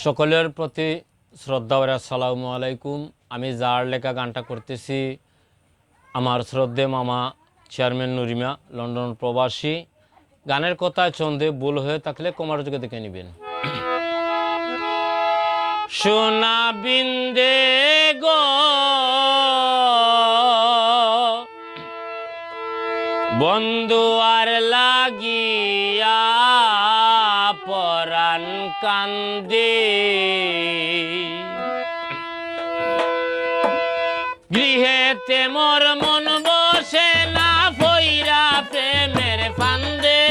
সকলের প্রতি শ্রদ্ধা ও আসসালামু আলাইকুম। আমি যার লেখা গানটা করতেছি, আমার শ্রদ্ধে মামা চেয়ারম্যান নুরিমা, লন্ডন প্রবাসী। গানের কথা ছন্দে ভুল হয়ে থাকলে কমার যুগে দেখে নেবেন। সোনা বিন্দে গো, বন্ধু আর লাগিয়া পরাণ কান্দে। গৃহেতে মোর মন বসে না ফইরা প্রেমের ফান্দে।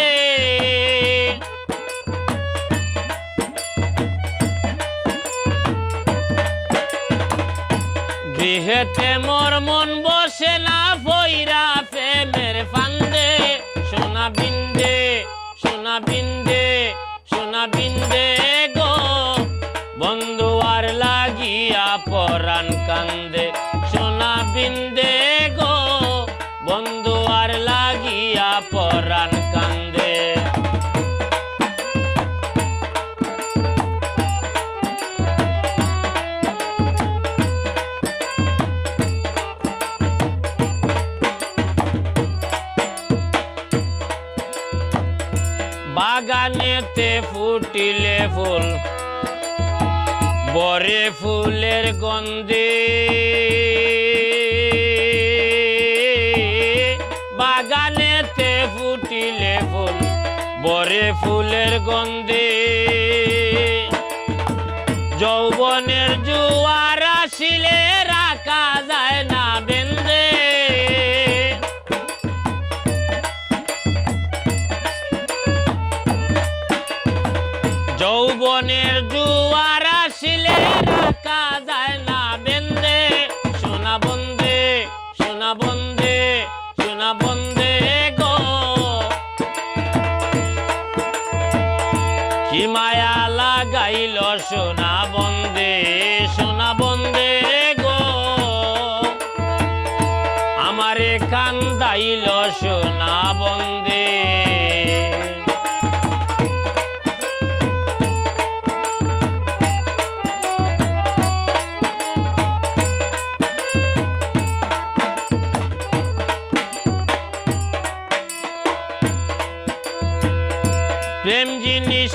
গৃহেতে মোর মন বসে না ফইরা লাগিয়া পরাণ কান্দে সোনা বিন্দে গো বন্ধু আর লাগিয়া পরাণ কান্দে। বাগানেতে ফুটিলে ফুল বরে ফুলের গন্ধে। বাগানেতে ফুটিলে ফুল, বরে ফুলের গন্ধে। যৌবনের জুয়ার আসিলে রাখা যায় না বেন্দে যৌবনের লাগাইল সোনা বন্দে সোনা বন্দে গো। আমারে কান্দাইল সোনা বন্দে। প্রেম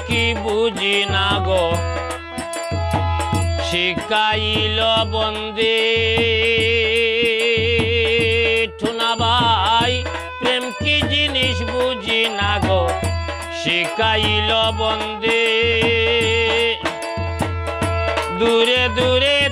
কি বুঝি না গো? শিকাইল বন্দে। ঠুনাবাই প্রেম কি জিনিস বুঝি না গো? শিকাইল বন্দে। দূরে দূরে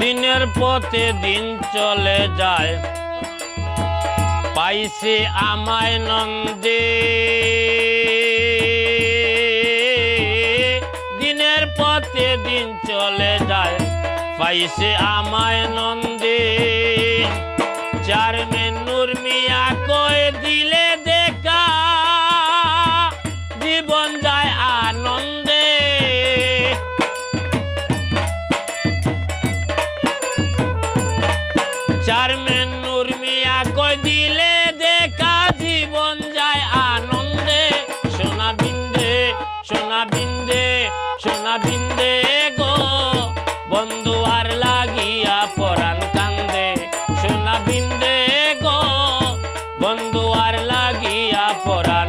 দিনের পথে দিন চলে যায়। পাইছে আমায় নন্দে। দিনের পথে দিন চলে যায়, পাইছে আমায় নন্দে। চার মেনুর মিয়া কয়ে দিলে চেয়ারম্যান নূর মিয়া কই দিলে দেখা জীবন যায় আনন্দে? সোনা বিন্দে সোনা বিন্দে সোনা বিন্দে গো। বন্ধু আর লাগিয়া পরাণ কান্দে, সোনা বিন্দে গো। বন্ধু আর লাগিয়া পরাণ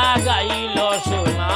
লাগাইল সোনা